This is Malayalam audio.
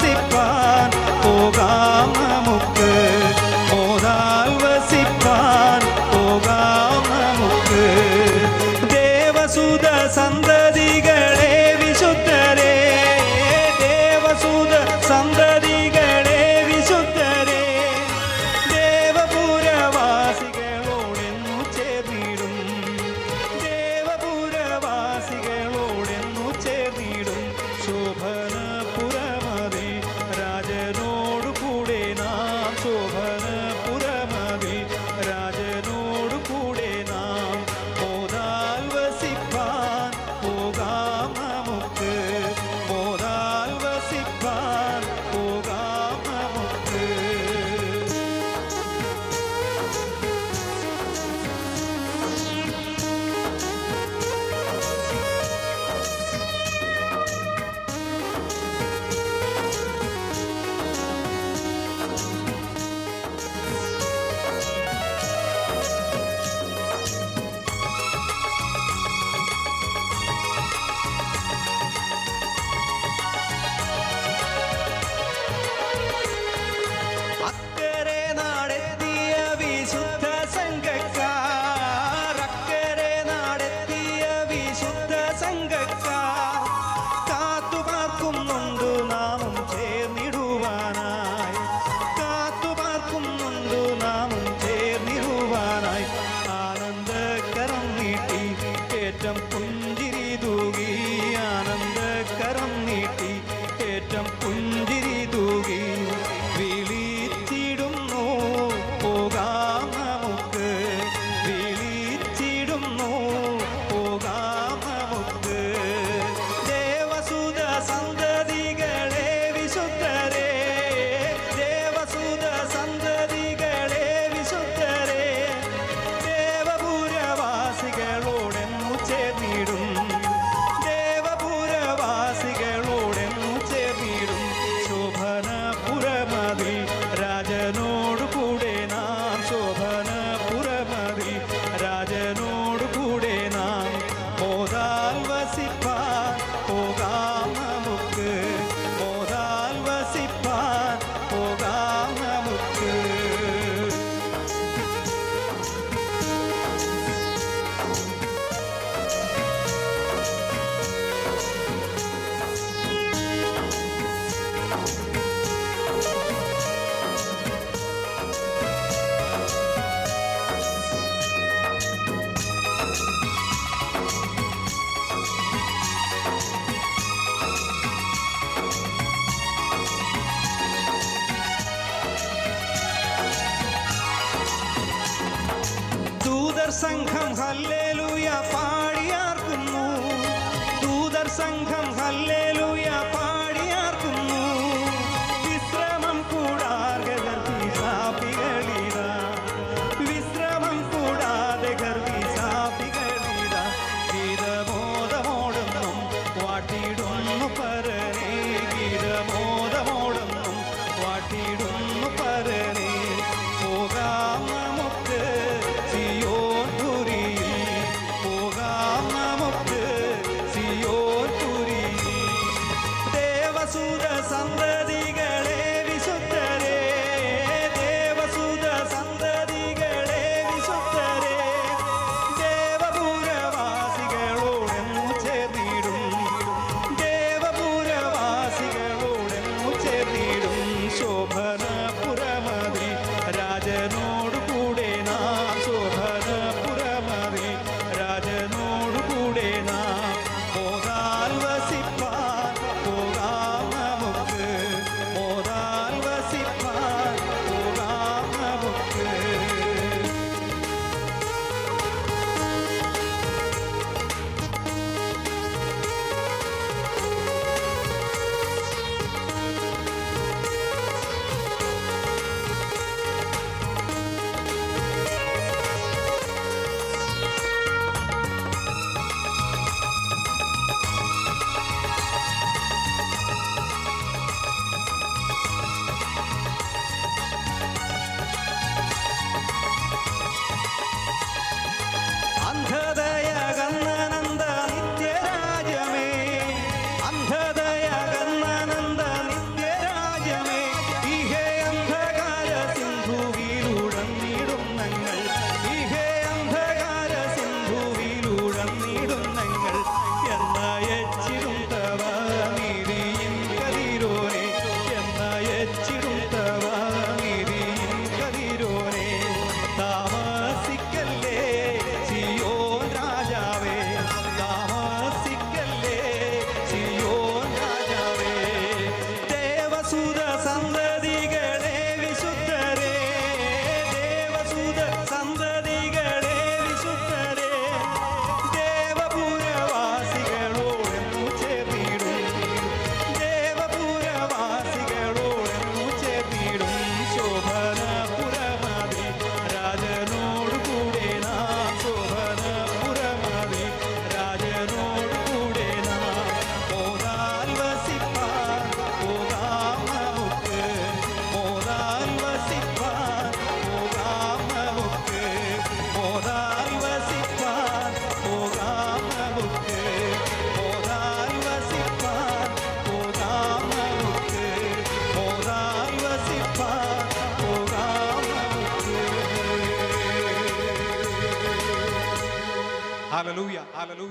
सिपान सिपान् तोगाममुक् സംഘം ഹല്ലേലൂയ പാടിയാർക്കുന്നു. ദൂതർ സംഘം ഹല്ലേലൂയ. Aleluya, aleluya.